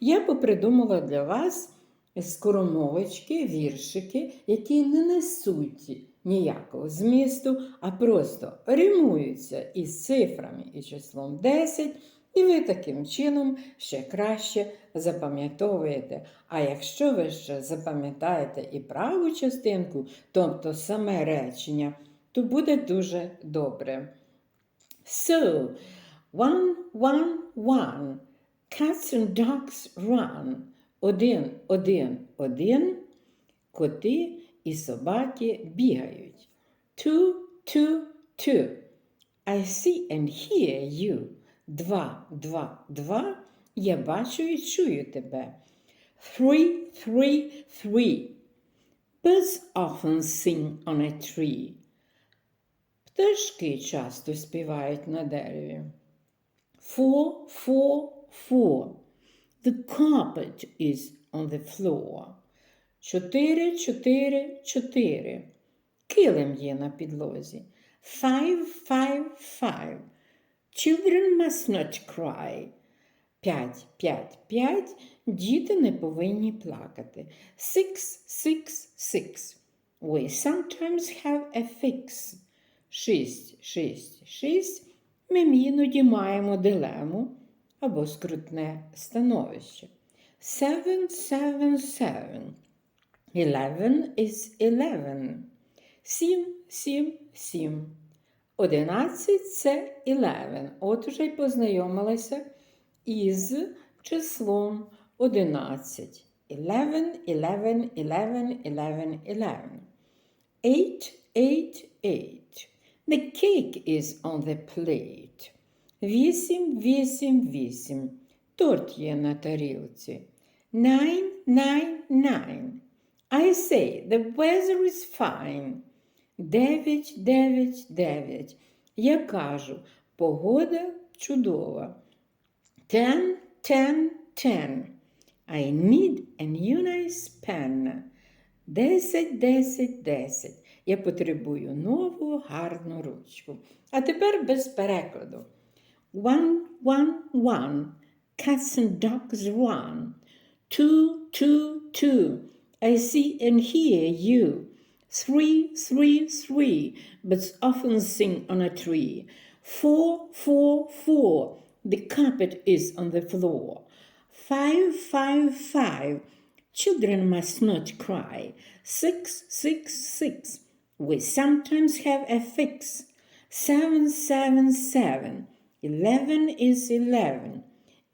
я попридумала для вас скоромовочки, віршики, які не несуть ніякого змісту, а просто римуються із цифрами і числом 10, і ви таким чином ще краще запам'ятовуєте. А якщо ви ще запам'ятаєте і праву частинку, тобто саме речення, то буде дуже добре. So, one, one, one. Cats and dogs run. Один, один, один. Коти і собаки бігають. Two, two, two. I see and hear you. Два, два, два. Я бачу і чую тебе. Three, three, three. Birds often sing on a tree. Пташки часто співають на дереві. Four, four, four. The carpet is on the floor. Чотири, чотири, чотири. Килим є на підлозі. Five, five, five. Children must not cry. П'ять, п'ять, п'ять. Діти не повинні плакати. Six, six, six. We sometimes have a fix. Шість, шість, шість. Ми іноді маємо дилему або скрутне становище. Seven, seven, seven. Eleven is eleven. Сім, сім, сім. Одинадцять це eleven. От уже й познайомилася із числом одинадцять. Eleven, eleven, eleven, eleven, eleven. Eight, eight, eight. The cake is on the plate. Вісім, вісім, вісім. Торт є на тарілці. Nine, nine, nine. I say, the weather is fine. Дев'ять, дев'ять, дев'ять. Я кажу, погода чудова. Ten, ten, ten. I need a new nice pen. Десять, десять, десять. Я потребую нову гарну ручку. А тепер без перекладу. One, one, one. Cats and dogs run. Two, two, two. I see and hear you. Three, three, three. Birds often sing on a tree. Four, four, four. The carpet is on the floor. Five, five, five. Children must not cry. Six, six, six. We sometimes have a fix. Seven, seven, seven. Eleven is eleven.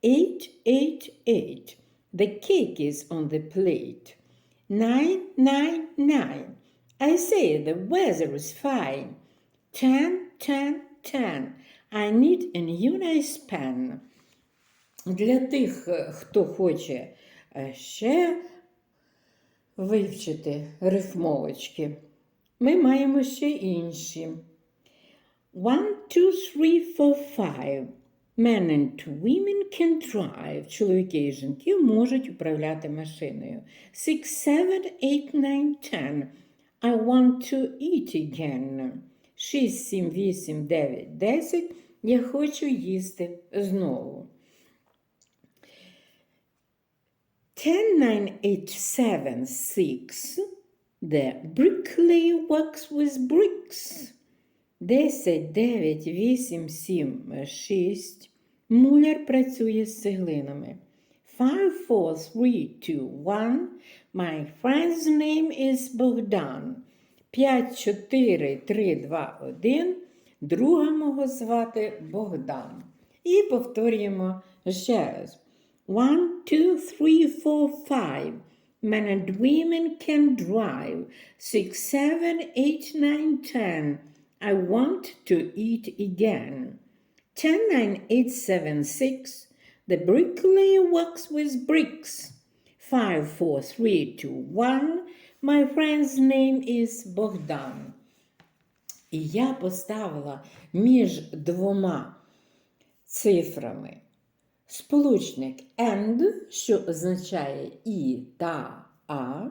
Eight, eight, eight. The cake is on the plate. Nine, nine, nine. I say the weather is fine. Ten, ten, ten. I need a new nice pen. Для тих, е, хто хоче е, ще вивчити рифмовочки, ми маємо ще інші. One, two, three, four, five. Men and women can drive. Чоловіки і жінки можуть управляти машиною. Six, seven, eight, nine, ten. I want to eat again. Шість, сім, вісім, дев'ять, десять. Я хочу їсти знову. Ten, nine, eight, seven, six. The bricklayer works with bricks. Десять, дев'ять, вісім, сім, шість. Муляр працює з цеглинами. Five, four, three, two, one. My friend's name is Богдан. П'ять, чотири, три, два, один. Друга мого звати Богдан. І повторюємо ще раз. One, two, three, four, five. Men and women can drive. Six, seven, eight, nine, ten. I want to eat again. Ten, nine, eight, seven, six. The bricklayer works with bricks. Five, four, three, two, one. My friend's name is Богдан. І я поставила між двома цифрами сполучник and, що означає і та а.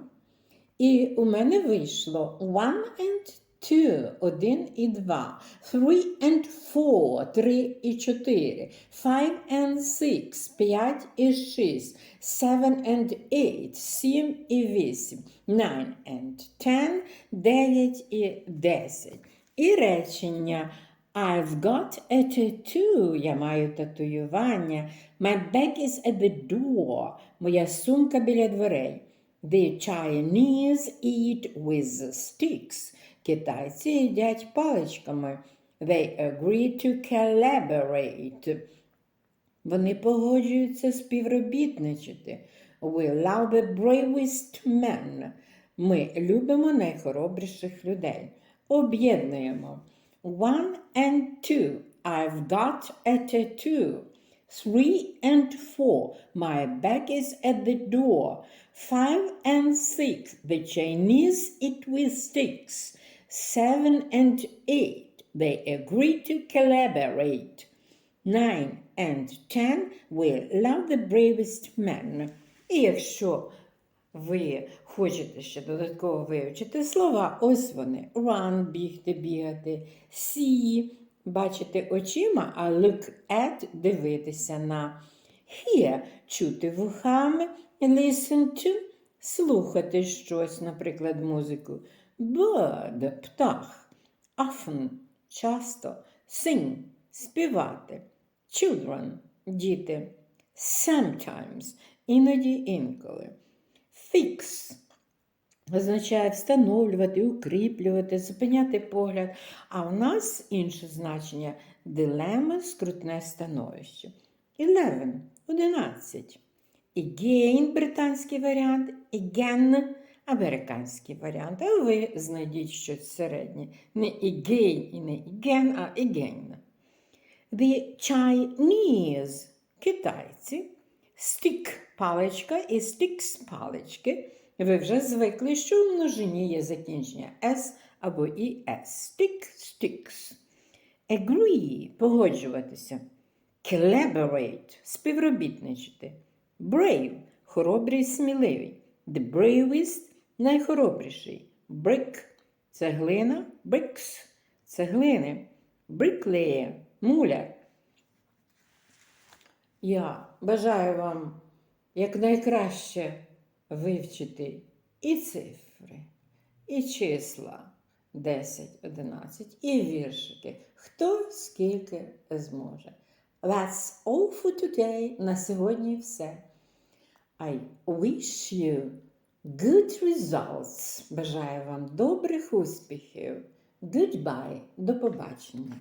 І у мене вийшло one and two, один і два. Three and four, три і чотири. Five and six, п'ять і шість. Seven and eight, сім і вісім. Nine and ten, дев'ять і десять. І речення I've got a tattoo. Я маю татуювання. My bag is at the door. Моя сумка біля дверей. The Chinese eat with sticks. Китайці їдять паличками. They agree to collaborate. Вони погоджуються співробітничати. We love the bravest men. Ми любимо найхоробріших людей. Об'єднуємо. One and two. I've got a tattoo. Three and four. My bag is at the door. Five and six. The Chinese eat with sticks. Seven and eight. They agree to collaborate. Nine and ten. We love the bravest men. І якщо ви хочете ще додатково вивчити слова, ось вони. Run, бігти, бігати. See, бачити очима, а look at дивитися на. Hear, чути вухами. Listen to, слухати щось, наприклад, музику. Bird, птах. Often, часто. Sing, співати. Children, діти. Sometimes, іноді інколи. Fix означає встановлювати, укріплювати, зупиняти погляд. А у нас інше значення дилема, скрутне становище. Eleven – 11. Again – британський варіант, again – американський варіант. А ви знайдіть щось середнє. Не again і не again, а again. The Chinese – китайці. Stick – паличка і sticks – палички. Ви вже звикли, що в множині є закінчення S або ES. Stick – sticks. Agree – погоджуватися. Collaborate – співробітничати. Brave – хоробрий, сміливий. The bravest – найхоробріший. Brick – цеглина. Bricks – цеглини. Bricklayer – муляр. Я бажаю вам якнайкраще вивчити і цифри, і числа 10, 11, і віршики. Хто скільки зможе. That's all for today. На сьогодні все. I wish you good results. Бажаю вам добрих успіхів. Goodbye. До побачення.